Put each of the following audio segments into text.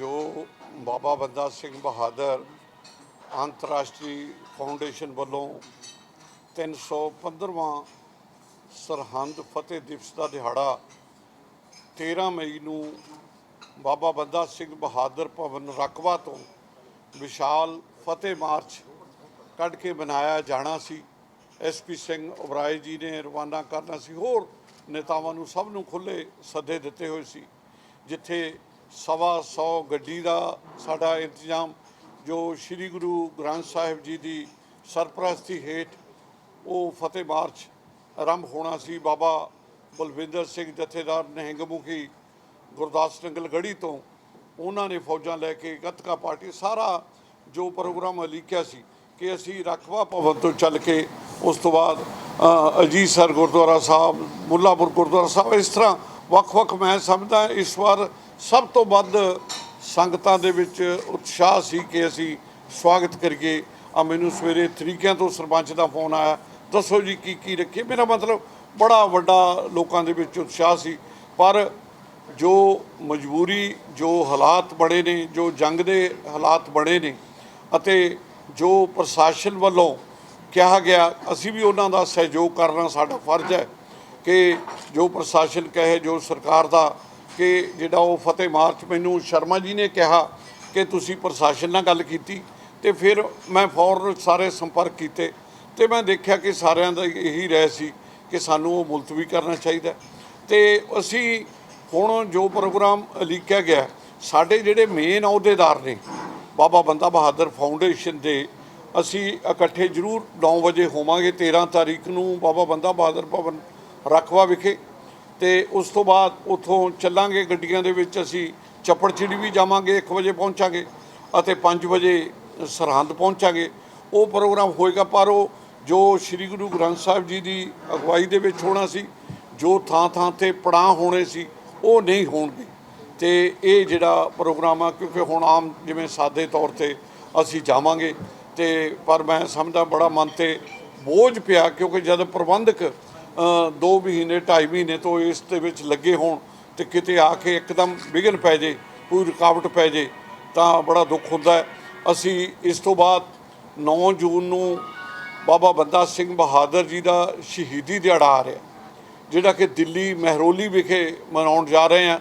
ਜੋ ਬਾਬਾ ਬੰਦਾ ਸਿੰਘ ਬਹਾਦਰ ਅੰਤਰਰਾਸ਼ਟਰੀ ਫਾਊਂਡੇਸ਼ਨ ਵੱਲੋਂ 315ਵਾਂ ਸਰਹੰਦ ਫਤਿਹ ਦਿਵਸ ਦਾ ਦਿਹਾੜਾ 13 ਮਈ ਨੂੰ ਬਾਬਾ ਬੰਦਾ ਸਿੰਘ ਬਹਾਦਰ ਭਵਨ ਰਕਵਾ ਤੋਂ ਵਿਸ਼ਾਲ ਫਤਿਹ ਮਾਰਚ ਕੱਢ ਕੇ ਬਣਾਇਆ ਜਾਣਾ ਸੀ। ਐਸਪੀ ਸਿੰਘ ਉਬਰਾਏ ਜੀ ਨੇ ਰਵਾਨਾ ਕਰਨਾ ਸੀ। ਹੋਰ ਨੇਤਾਵਾਂ ਨੂੰ ਸਭ ਨੂੰ ਖੁੱਲੇ ਸੱਦੇ ਦਿੱਤੇ ਹੋਏ ਸੀ, ਜਿੱਥੇ ਸਵਾ ਸੌ ਗੱਡੀ ਦਾ ਸਾਡਾ ਇੰਤਜ਼ਾਮ ਜੋ ਸ੍ਰੀ ਗੁਰੂ ਗ੍ਰੰਥ ਸਾਹਿਬ ਜੀ ਦੀ ਸਰਪ੍ਰਸਤੀ ਹੇਠ ਉਹ ਫਤਿਹ ਮਾਰਚ ਆਰੰਭ ਹੋਣਾ ਸੀ ਬਾਬਾ ਬਲਵਿੰਦਰ ਸਿੰਘ ਜਥੇਦਾਰ ਨਿਹੰਗ ਮੁਖੀ ਗੁਰਦਾਸ ਨੰਗਲ ਗੜੀ ਤੋਂ। ਉਹਨਾਂ ਨੇ ਫੌਜਾਂ ਲੈ ਕੇ ਗੱਤਕਾ ਪਾਰਟੀ ਸਾਰਾ ਜੋ ਪ੍ਰੋਗਰਾਮ ਲਿਖਿਆ ਸੀ ਕਿ ਅਸੀਂ ਰਕਬਾ ਭਵਨ ਤੋਂ ਚੱਲ ਕੇ ਉਸ ਤੋਂ ਬਾਅਦ ਅ, ਅਜੀਤ ਸਰ ਗੁਰਦੁਆਰਾ ਸਾਹਿਬ ਮੁੱਲਾਪੁਰ ਗੁਰਦੁਆਰਾ ਸਾਹਿਬ ਇਸ ਤਰ੍ਹਾਂ ਵੱਖ-ਵੱਖ ਮੈਂ ਸਮਝਦਾ ਇਸ ਵਾਰ ਸਭ ਤੋਂ ਵੱਧ ਸੰਗਤਾਂ ਦੇ ਵਿੱਚ ਉਤਸ਼ਾਹ ਸੀ ਕਿ ਅਸੀਂ ਸਵਾਗਤ ਕਰੀਏ। ਆ ਮੈਨੂੰ ਸਵੇਰੇ ਤਰੀਕਿਆਂ ਤੋਂ ਸਰਪੰਚ ਦਾ ਫੋਨ ਆਇਆ। ਦੱਸੋ ਜੀ, ਕੀ ਕੀ ਰੱਖੀਏ? ਮੇਰਾ ਮਤਲਬ ਬੜਾ ਵੱਡਾ ਲੋਕਾਂ ਦੇ ਵਿੱਚ ਉਤਸ਼ਾਹ ਸੀ। ਪਰ ਜੋ ਮਜਬੂਰੀ, ਜੋ ਹਾਲਾਤ ਬਣੇ ਨੇ, ਜੋ ਜੰਗ ਦੇ ਹਾਲਾਤ ਬਣੇ ਨੇ ਅਤੇ ਜੋ ਪ੍ਰਸ਼ਾਸਨ ਵੱਲੋਂ ਕਿਹਾ ਗਿਆ, ਅਸੀਂ ਵੀ ਉਹਨਾਂ ਦਾ ਸਹਿਯੋਗ ਕਰਨਾ ਸਾਡਾ ਫਰਜ਼ ਹੈ ਕਿ ਜੋ ਪ੍ਰਸ਼ਾਸਨ ਕਹੇ, ਜੋ ਸਰਕਾਰ ਦਾ ਕਿ ਜਿਹੜਾ ਉਹ ਫਤਿਹ ਮਾਰਚ ਮੈਨੂੰ ਸ਼ਰਮਾ ਜੀ ਨੇ ਕਿਹਾ ਕਿ ਤੁਸੀਂ ਪ੍ਰਸ਼ਾਸਨ ਨਾਲ ਗੱਲ ਕੀਤੀ ਤੇ ਫਿਰ ਮੈਂ ਫੌਰਨ ਸਾਰੇ ਸੰਪਰਕ ਕੀਤੇ ਤੇ ਮੈਂ ਦੇਖਿਆ ਕਿ ਸਾਰਿਆਂ ਦਾ ਇਹੀ ਰਹਿ ਸੀ ਕਿ ਸਾਨੂੰ ਉਹ ਮੁਲਤਵੀ ਕਰਨਾ ਚਾਹੀਦਾ। ਤੇ ਅਸੀਂ ਹੁਣ ਜੋ ਪ੍ਰੋਗਰਾਮ ਲਿਖਿਆ ਗਿਆ, ਸਾਡੇ ਜਿਹੜੇ ਮੇਨ ਅਹੁਦੇਦਾਰ ਨੇ, ਬਾਬਾ ਬੰਦਾ ਬਹਾਦਰ ਫਾਊਂਡੇਸ਼ਨ ਦੇ, ਅਸੀਂ ਇਕੱਠੇ ਜ਼ਰੂਰ 9 ਵਜੇ ਹੋਵਾਂਗੇ 13 ਤਾਰੀਖ ਨੂੰ ਬਾਬਾ ਬੰਦਾ ਬਹਾਦਰ ਭਵਨ ਰਖਵਾ ਵਿਖੇ। ਤੇ ਉਸ ਤੋਂ ਬਾਅਦ ਉਥੋਂ ਚੱਲਾਂਗੇ, ਗੱਡੀਆਂ ਦੇ ਵਿੱਚ ਅਸੀਂ ਚੱਪੜਚਿੜੀ ਵੀ ਜਾਵਾਂਗੇ 1 ਵਜੇ ਪਹੁੰਚਾਂਗੇ ਅਤੇ 5 ਵਜੇ ਸਰਹੰਦ ਪਹੁੰਚਾਂਗੇ। ਉਹ ਪ੍ਰੋਗਰਾਮ ਹੋਏਗਾ, ਪਰ ਉਹ ਜੋ ਸ੍ਰੀ ਗੁਰੂ ਗ੍ਰੰਥ ਸਾਹਿਬ ਜੀ ਦੀ ਅਗਵਾਈ ਦੇ ਵਿੱਚ ਹੋਣਾ ਸੀ, ਜੋ ਥਾਂ ਥਾਂ ਤੇ ਪੜਾਅ ਹੋਣੇ ਸੀ, ਉਹ ਨਹੀਂ ਹੋਣਗੇ। ਤੇ ਇਹ ਜਿਹੜਾ ਪ੍ਰੋਗਰਾਮ ਆ, ਕਿਉਂਕਿ ਹੁਣ ਆਮ ਜਿਵੇਂ ਸਾਦੇ ਤੌਰ ਤੇ ਅਸੀਂ ਜਾਵਾਂਗੇ, ਤੇ ਪਰ ਮੈਂ ਸਮਝਦਾ ਬੜਾ ਮਨ ਤੇ ਬੋਝ ਪਿਆ, ਕਿਉਂਕਿ ਜਦ ਪ੍ਰਬੰਧਕ 2 ਮਹੀਨੇ 2.5 ਮਹੀਨੇ ਤੋਂ ਇਸ ਦੇ ਵਿੱਚ ਲੱਗੇ ਹੋਣ ਤੇ ਕਿਤੇ ਆ ਕੇ ਇੱਕਦਮ ਵਿਘਨ ਪੈ ਜੇ, ਕੋਈ ਰੁਕਾਵਟ ਪੈ ਜੇ, ਤਾਂ ਬੜਾ ਦੁੱਖ ਹੁੰਦਾ ਹੈ। ਅਸੀਂ ਇਸ ਤੋਂ ਬਾਅਦ 9 ਜੂਨ ਨੂੰ ਬਾਬਾ ਬੰਦਾ ਸਿੰਘ ਬਹਾਦਰ ਜੀ ਦਾ ਸ਼ਹੀਦੀ ਦਿਹਾੜਾ ਆ ਰਿਹਾ, ਜਿਹੜਾ ਕਿ ਦਿੱਲੀ ਮਹਿਰੋਲੀ ਵਿਖੇ ਮਨਾਉਣ ਜਾ ਰਹੇ ਹਾਂ।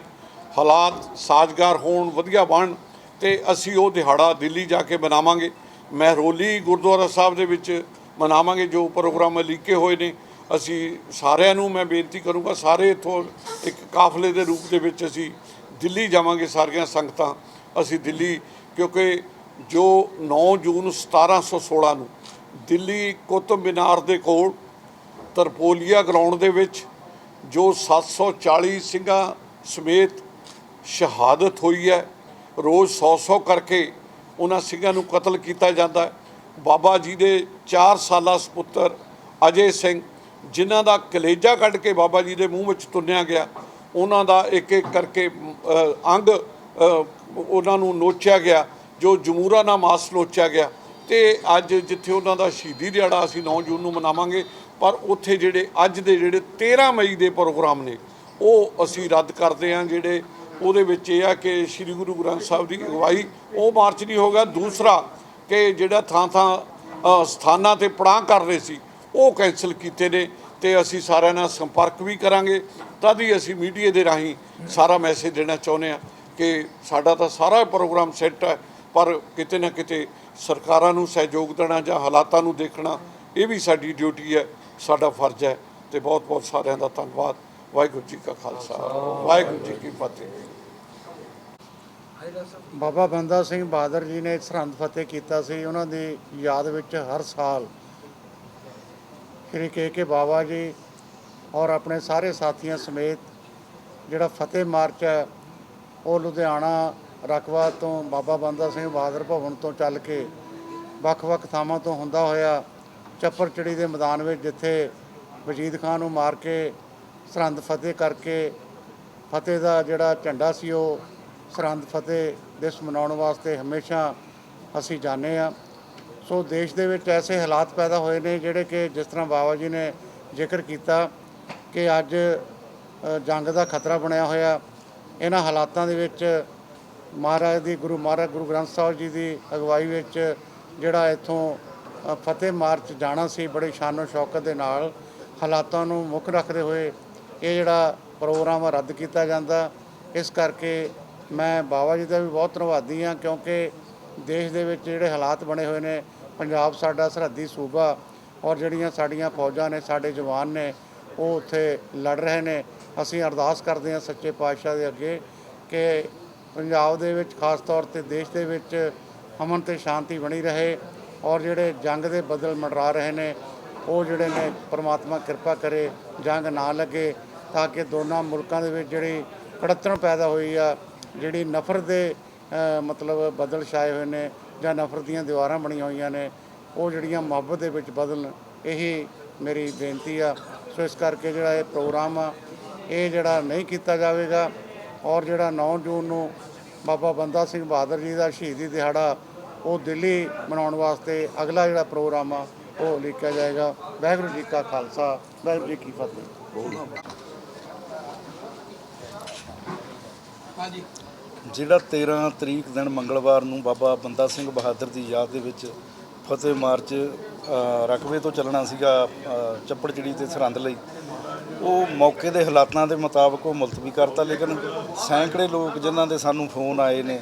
ਹਾਲਾਤ ਸਾਜ਼ਗਾਰ ਹੋਣ, ਵਧੀਆ ਬਣ ਤੇ ਅਸੀਂ ਉਹ ਦਿਹਾੜਾ ਦਿੱਲੀ ਜਾ ਕੇ ਮਨਾਵਾਂਗੇ। ਮਹਿਰੋਲੀ ਗੁਰਦੁਆਰਾ ਸਾਹਿਬ ਦੇ ਵਿੱਚ ਮਨਾਵਾਂਗੇ, ਜੋ ਪ੍ਰੋਗਰਾਮ ਲਿਖੇ ਹੋਏ ਨੇ। ਅਸੀਂ ਸਾਰਿਆਂ ਨੂੰ ਮੈਂ ਬੇਨਤੀ ਕਰੂੰਗਾ, ਸਾਰੇ ਇੱਥੋਂ ਇੱਕ ਕਾਫਲੇ ਦੇ ਰੂਪ ਦੇ ਵਿੱਚ ਅਸੀਂ ਦਿੱਲੀ ਜਾਵਾਂਗੇ ਸਾਰੀਆਂ ਸੰਗਤਾਂ। ਅਸੀਂ ਦਿੱਲੀ, ਕਿਉਂਕਿ ਜੋ 9 ਜੂਨ 1716 ਨੂੰ ਦਿੱਲੀ ਕੁਤਬ ਮਿਨਾਰ ਦੇ ਕੋਲ ਤਰਪੋਲੀਆ ਗਰਾਊਂਡ ਦੇ ਵਿੱਚ ਜੋ 740 ਸਿੰਘਾਂ ਸਮੇਤ ਸ਼ਹਾਦਤ ਹੋਈ ਹੈ, ਰੋਜ਼ 100-100 ਕਰਕੇ ਉਹਨਾਂ ਸਿੰਘਾਂ ਨੂੰ ਕਤਲ ਕੀਤਾ ਜਾਂਦਾ ਹੈ। ਬਾਬਾ ਜੀ ਦੇ 4 ਸਾਲਾ ਸੁਪੁੱਤਰ ਅਜੇ ਸਿੰਘ ਜਿਨ੍ਹਾਂ ਦਾ ਕਲੇਜਾ ਕੱਢ ਕੇ ਬਾਬਾ ਜੀ ਦੇ ਮੂੰਹ ਵਿੱਚ ਤੁੰਨਿਆ ਗਿਆ, ਉਹਨਾਂ ਦਾ ਇੱਕ ਇੱਕ ਕਰਕੇ ਅੰਗ ਉਹਨਾਂ ਨੂੰ ਨੋਚਿਆ ਗਿਆ, ਜੋ ਜਮੂਰਾ ਨਾਲ ਮਾਸ ਨੋਚਿਆ ਗਿਆ। ਤੇ ਅੱਜ ਜਿੱਥੇ ਉਹਨਾਂ ਦਾ ਸ਼ਹੀਦੀ ਦਿਹਾੜਾ ਅਸੀਂ 9 ਜੂਨ ਨੂੰ ਮਨਾਵਾਂਗੇ, ਪਰ ਉੱਥੇ ਜਿਹੜੇ ਅੱਜ ਦੇ ਜਿਹੜੇ 13 ਮਈ ਦੇ ਪ੍ਰੋਗਰਾਮ ਨੇ, ਉਹ ਅਸੀਂ ਰੱਦ ਕਰਦੇ ਹਾਂ, ਜਿਹੜੇ ਉਹਦੇ ਵਿੱਚ ਇਹ ਆ ਕਿ ਸ੍ਰੀ ਗੁਰੂ ਗ੍ਰੰਥ ਸਾਹਿਬ ਦੀ ਅਗਵਾਈ, ਉਹ ਮਾਰਚ ਨਹੀਂ ਹੋਗਾ ਦੂਸਰਾ ਕਿ ਜਿਹੜਾ ਥਾਂ ਥਾਂ ਸਥਾਨਾਂ ਤੇ ਪੜਾਅ ਕਰ ਰਹੇ ਸੀ ਉਹ ਕੈਨਸਲ ਕੀਤੇ ਨੇ ਤੇ ਅਸੀਂ ਸਾਰਿਆਂ ਨਾਲ ਸੰਪਰਕ ਵੀ ਕਰਾਂਗੇ। ਤਦ ਹੀ ਅਸੀਂ ਮੀਡੀਆ ਦੇ ਰਾਹੀਂ ਸਾਰਾ ਮੈਸੇਜ ਦੇਣਾ ਚਾਹੁੰਦੇ ਹਾਂ ਕਿ ਸਾਡਾ ਤਾਂ ਸਾਰਾ ਪ੍ਰੋਗਰਾਮ ਸੈੱਟ ਹੈ, ਪਰ ਕਿਤੇ ਨਾ ਕਿਤੇ ਸਰਕਾਰਾਂ ਨੂੰ ਸਹਿਯੋਗ ਦੇਣਾ ਜਾਂ ਹਾਲਾਤਾਂ ਨੂੰ ਦੇਖਣਾ, ਇਹ ਵੀ ਸਾਡੀ ਡਿਊਟੀ ਹੈ, ਸਾਡਾ ਫਰਜ਼ ਹੈ ਤੇ ਬਹੁਤ ਬਹੁਤ ਸਾਰਿਆਂ ਦਾ ਧੰਨਵਾਦ। ਵਾਹਿਗੁਰੂ ਜੀ ਕਾ ਖਾਲਸਾ, ਵਾਹਿਗੁਰੂ ਜੀ ਕੀ ਫਤਿਹ। ਬਾਬਾ ਬੰਦਾ ਸਿੰਘ ਬਹਾਦਰ ਜੀ ਨੇ ਸਰਹੰਦ ਫਤਿਹ ਕੀਤਾ ਸੀ, ਉਹਨਾਂ ਦੀ ਯਾਦ ਵਿੱਚ ਹਰ ਸਾਲ ਸ਼੍ਰੀ ਕੇ ਕੇ ਬਾਬਾ ਜੀ ਔਰ ਆਪਣੇ ਸਾਰੇ ਸਾਥੀਆਂ ਸਮੇਤ ਜਿਹੜਾ ਫਤਿਹ ਮਾਰਚ ਹੈ, ਉਹ ਲੁਧਿਆਣਾ ਰਕਬਾ ਤੋਂ ਬਾਬਾ ਬੰਦਾ ਸਿੰਘ ਬਹਾਦਰ ਭਵਨ ਤੋਂ ਚੱਲ ਕੇ ਵੱਖ-ਵੱਖ ਥਾਵਾਂ ਤੋਂ ਹੁੰਦਾ ਹੋਇਆ ਚੱਪਰਚੜੀ ਦੇ ਮੈਦਾਨ ਵਿੱਚ ਜਿੱਥੇ ਵਜੀਦ ਖਾਨ ਨੂੰ ਮਾਰ ਕੇ ਸਰਹੰਦ ਫਤਿਹ ਕਰਕੇ ਫਤਿਹ ਦਾ ਜਿਹੜਾ ਝੰਡਾ ਸੀ, ਉਹ ਸਰਹੰਦ ਫਤਿਹ ਦਿਵਸ ਮਨਾਉਣ ਵਾਸਤੇ ਹਮੇਸ਼ਾ ਅਸੀਂ ਜਾਂਦੇ ਆ ਸੋ ਦੇਸ਼ ਦੇ ਵਿੱਚ ਐਸੇ ਹਾਲਾਤ ਪੈਦਾ ਹੋਏ ਨੇ ਜਿਹੜੇ ਕਿ ਜਿਸ ਤਰ੍ਹਾਂ ਬਾਬਾ ਜੀ ਨੇ ਜ਼ਿਕਰ ਕੀਤਾ ਕਿ ਅੱਜ ਜੰਗ ਦਾ ਖਤਰਾ ਬਣਿਆ ਹੋਇਆ। ਇਹਨਾਂ ਹਾਲਾਤਾਂ ਦੇ ਵਿੱਚ ਮਹਾਰਾਜ ਦੀ ਗੁਰੂ ਮਹਾਰਾਜ ਗੁਰੂ ਗ੍ਰੰਥ ਸਾਹਿਬ ਜੀ ਦੀ ਅਗਵਾਈ ਵਿੱਚ ਜਿਹੜਾ ਇੱਥੋਂ ਫਤਿਹ ਮਾਰਚ ਜਾਣਾ ਸੀ ਬੜੇ ਸ਼ਾਨੋ ਸ਼ੌਕਤ ਦੇ ਨਾਲ ਹਾਲਾਤਾਂ ਨੂੰ ਮੁੱਖ ਰੱਖਦੇ ਹੋਏ ਇਹ ਜਿਹੜਾ ਪ੍ਰੋਗਰਾਮ ਆ ਰੱਦ ਕੀਤਾ ਜਾਂਦਾ। ਇਸ ਕਰਕੇ ਮੈਂ ਬਾਬਾ ਜੀ ਦਾ ਵੀ ਬਹੁਤ ਧੰਨਵਾਦੀ ਹਾਂ ਕਿਉਂਕਿ ਦੇਸ਼ ਦੇ ਵਿੱਚ ਜਿਹੜੇ ਹਾਲਾਤ ਬਣੇ ਹੋਏ ਨੇ ਪੰਜਾਬ ਸਾਡਾ ਸਰਹੱਦੀ ਸੂਬਾ ਔਰ ਜਿਹੜੀਆਂ ਸਾਡੀਆਂ ਫੌਜਾਂ ਨੇ, ਸਾਡੇ ਜਵਾਨ ਨੇ, ਉਹ ਉੱਥੇ ਲੜ ਰਹੇ ਨੇ। ਅਸੀਂ ਅਰਦਾਸ ਕਰਦੇ ਹਾਂ ਸੱਚੇ ਪਾਤਸ਼ਾਹ ਦੇ ਅੱਗੇ ਕਿ ਪੰਜਾਬ ਦੇ ਵਿੱਚ ਖਾਸ ਤੌਰ ਤੇ ਦੇਸ਼ ਦੇ ਵਿੱਚ ਅਮਨ ਤੇ ਸ਼ਾਂਤੀ ਬਣੀ ਰਹੇ ਔਰ ਜਿਹੜੇ ਜੰਗ ਦੇ ਬਦਲ ਮੰਡਰਾ ਰਹੇ ਨੇ, ਉਹ ਜਿਹੜੇ ਨੇ ਪ੍ਰਮਾਤਮਾ ਕਿਰਪਾ ਕਰੇ, ਜੰਗ ਨਾ ਲੱਗੇ ਤਾਂ ਕਿ ਦੋਨਾਂ ਮੁਲਕਾਂ ਦੇ ਵਿੱਚ ਜਿਹੜੀ ਕੜੱਤਣ ਪੈਦਾ ਹੋਈ ਆ, ਜਿਹੜੀ ਨਫ਼ਰਤ ਦੇ ਮਤਲਬ ਬਦਲ ਛਾਏ ਹੋਏ ਨੇ ਜਾਂ ਨਫ਼ਰਤ ਦੀਆਂ ਦੀਵਾਰਾਂ ਬਣੀਆਂ ਹੋਈਆਂ ਨੇ, ਉਹ ਜਿਹੜੀਆਂ ਮੁਹੱਬਤ ਦੇ ਵਿੱਚ ਬਦਲਣ, ਇਹੀ ਮੇਰੀ ਬੇਨਤੀ ਆ। ਸੋ ਇਸ ਕਰਕੇ ਜਿਹੜਾ ਇਹ ਪ੍ਰੋਗਰਾਮ ਆ, ਇਹ ਜਿਹੜਾ ਨਹੀਂ ਕੀਤਾ ਜਾਵੇਗਾ ਔਰ ਜਿਹੜਾ 9 ਜੂਨ ਨੂੰ ਬਾਬਾ ਬੰਦਾ ਸਿੰਘ ਬਹਾਦਰ ਜੀ ਦਾ ਸ਼ਹੀਦੀ ਦਿਹਾੜਾ, ਉਹ ਦਿੱਲੀ ਮਨਾਉਣ ਵਾਸਤੇ ਅਗਲਾ ਜਿਹੜਾ ਪ੍ਰੋਗਰਾਮ ਆ, ਉਹ ਲਿਖਿਆ ਜਾਏਗਾ। ਵਾਹਿਗੁਰੂ ਜੀ ਕਾ ਖਾਲਸਾ, ਵਾਹਿਗੁਰੂ ਜੀ ਕੀ ਫਤਿਹ। ਜਿਹੜਾ 13 ਤਰੀਕ ਦਿਨ ਮੰਗਲਵਾਰ ਨੂੰ ਬਾਬਾ ਬੰਦਾ ਸਿੰਘ ਬਹਾਦਰ ਦੀ ਯਾਦ ਦੇ ਵਿੱਚ ਫਤਿਹ ਮਾਰਚ ਰਕਬੇ ਤੋਂ ਚੱਲਣਾ ਸੀਗਾ ਚੱਪੜਚਿੜੀ ਤੇ ਸਰਹੰਦ ਲਈ, ਉਹ ਮੌਕੇ ਦੇ ਹਾਲਾਤਾਂ ਦੇ ਮੁਤਾਬਕ ਉਹ ਮੁਲਤਵੀ ਕਰਤਾ, ਲੇਕਿਨ ਸੈਂਕੜੇ ਲੋਕ ਜਿਨ੍ਹਾਂ ਦੇ ਸਾਨੂੰ ਫੋਨ ਆਏ ਨੇ,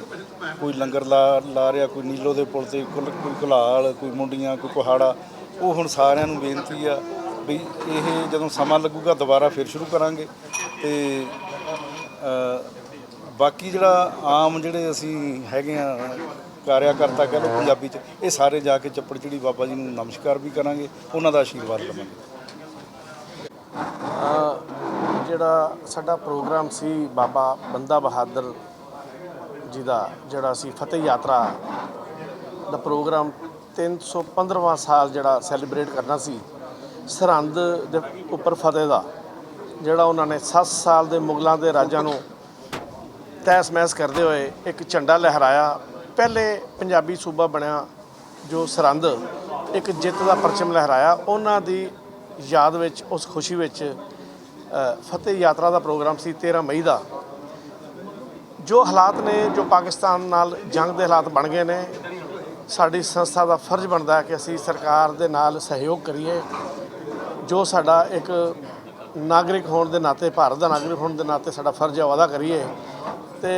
ਕੋਈ ਲੰਗਰ ਲਾ ਲਾ ਰਿਹਾ, ਕੋਈ ਨੀਲੋ ਦੇ ਪੁਲ ਤੇ, ਕੁਲ- ਕੋਈ ਕੁਲਾਲ, ਕੋਈ ਮੁੰਡੀਆਂ, ਕੋਈ ਕੁਹਾੜਾ, ਉਹ ਹੁਣ ਸਾਰਿਆਂ ਨੂੰ ਬੇਨਤੀ ਆ ਵੀ ਇਹ ਜਦੋਂ ਸਮਾਂ ਲੱਗੂਗਾ, ਦੁਬਾਰਾ ਫਿਰ ਸ਼ੁਰੂ ਕਰਾਂਗੇ ਤੇ ਬਾਕੀ ਜਿਹੜਾ ਆਮ ਜਿਹੜੇ ਅਸੀਂ ਹੈਗੇ ਆ ਕਾਰਿਆਕਰਤਾ ਕਹਿ ਲਓ ਪੰਜਾਬੀ ਚ, ਇਹ ਸਾਰੇ ਜਾ ਕੇ ਚੱਪੜ ਚਿੜੀ ਬਾਬਾ ਜੀ ਨੂੰ ਨਮਸਕਾਰ ਵੀ ਕਰਾਂਗੇ, ਉਹਨਾਂ ਦਾ ਆਸ਼ੀਰਵਾਦ ਲਵਾਂਗੇ। ਜਿਹੜਾ ਸਾਡਾ ਪ੍ਰੋਗਰਾਮ ਸੀ ਬਾਬਾ ਬੰਦਾ ਬਹਾਦਰ ਜੀ ਦਾ, ਜਿਹੜਾ ਸੀ ਫਤਿਹ ਯਾਤਰਾ ਦਾ ਪ੍ਰੋਗਰਾਮ 315ਵਾਂ ਸਾਲ ਜਿਹੜਾ ਸੈਲੀਬ੍ਰੇਟ ਕਰਨਾ ਸੀ, ਸਰਹੰਦ ਦੇ ਉੱਪਰ ਫਤਿਹ ਦਾ, ਜਿਹੜਾ ਉਹਨਾਂ ਨੇ 7 ਸਾਲ ਦੇ ਮੁਗਲਾਂ ਦੇ ਰਾਜਾਂ ਨੂੰ ਤਹਿਸ ਮਹਿਸ ਕਰਦੇ ਹੋਏ ਇੱਕ ਝੰਡਾ ਲਹਿਰਾਇਆ। ਪਹਿਲੇ ਪੰਜਾਬੀ ਸੂਬਾ ਬਣਿਆ ਜੋ ਸਰਹੰਦ, ਇੱਕ ਜਿੱਤ ਦਾ ਪਰਚਮ ਲਹਿਰਾਇਆ। ਉਹਨਾਂ ਦੀ ਯਾਦ ਵਿੱਚ, ਉਸ ਖੁਸ਼ੀ ਵਿੱਚ ਫਤਿਹ ਯਾਤਰਾ ਦਾ ਪ੍ਰੋਗਰਾਮ ਸੀ 13 ਮਈ ਦਾ। ਜੋ ਹਾਲਾਤ ਨੇ, ਜੋ ਪਾਕਿਸਤਾਨ ਨਾਲ ਜੰਗ ਦੇ ਹਾਲਾਤ ਬਣ ਗਏ ਨੇ, ਸਾਡੀ ਸੰਸਥਾ ਦਾ ਫਰਜ਼ ਬਣਦਾ ਹੈ ਕਿ ਅਸੀਂ ਸਰਕਾਰ ਦੇ ਨਾਲ ਸਹਿਯੋਗ ਕਰੀਏ। ਜੋ ਸਾਡਾ ਇੱਕ ਨਾਗਰਿਕ ਹੋਣ ਦੇ ਨਾਤੇ, ਭਾਰਤ ਦਾ ਨਾਗਰਿਕ ਹੋਣ ਦੇ ਨਾਤੇ ਸਾਡਾ ਫਰਜ਼ ਹੈ ਉਹ ਕਰੀਏ। ਤੇ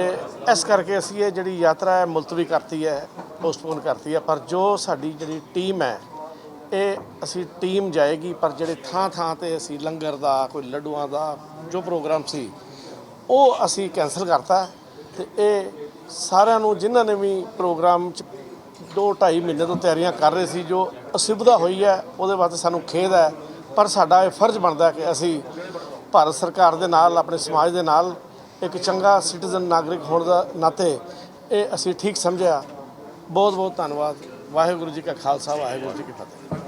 ਇਸ ਕਰਕੇ ਅਸੀਂ ਇਹ ਜਿਹੜੀ ਯਾਤਰਾ ਹੈ, ਮੁਲਤਵੀ ਕਰਤੀ ਹੈ ਪੋਸਟਪੋਨ ਕਰਤੀ ਹੈ। ਪਰ ਜੋ ਸਾਡੀ ਜਿਹੜੀ ਟੀਮ ਹੈ, ਇਹ ਅਸੀਂ ਟੀਮ ਜਾਏਗੀ, ਪਰ ਜਿਹੜੇ ਥਾਂ ਥਾਂ ਤੇ ਅਸੀਂ ਲੰਗਰ ਦਾ, ਕੋਈ ਲੱਡੂਆਂ ਦਾ ਜੋ ਪ੍ਰੋਗਰਾਮ ਸੀ, ਉਹ ਅਸੀਂ ਕੈਨਸਲ ਕਰਤਾ ਤੇ ਇਹ ਸਾਰਿਆਂ ਨੂੰ, ਜਿਨ੍ਹਾਂ ਨੇ ਵੀ ਪ੍ਰੋਗਰਾਮ ਚ 2.5 ਮਹੀਨੇ ਤੋਂ ਤਿਆਰੀਆਂ ਕਰ ਰਹੇ ਸੀ, ਜੋ ਅਸੁਵਿਧਾ ਹੋਈ ਹੈ, ਉਹਦੇ ਵਾਸਤੇ ਸਾਨੂੰ ਖੇਦ ਹੈ। ਪਰ ਸਾਡਾ ਇਹ ਫਰਜ਼ ਬਣਦਾ ਕਿ ਅਸੀਂ ਭਾਰਤ ਸਰਕਾਰ ਦੇ ਨਾਲ, ਆਪਣੇ ਸਮਾਜ ਦੇ ਨਾਲ ਇੱਕ ਚੰਗਾ ਸਿਟੀਜ਼ਨ ਨਾਗਰਿਕ ਹੋਣ ਦਾ ਨਾਤੇ ਇਹ ਅਸੀਂ ਠੀਕ ਸਮਝਿਆ। ਬਹੁਤ ਬਹੁਤ ਧੰਨਵਾਦ। ਵਾਹਿਗੁਰੂ ਜੀ ਕਾ ਖਾਲਸਾ, ਵਾਹਿਗੁਰੂ ਜੀ ਕੀ ਫਤਿਹ।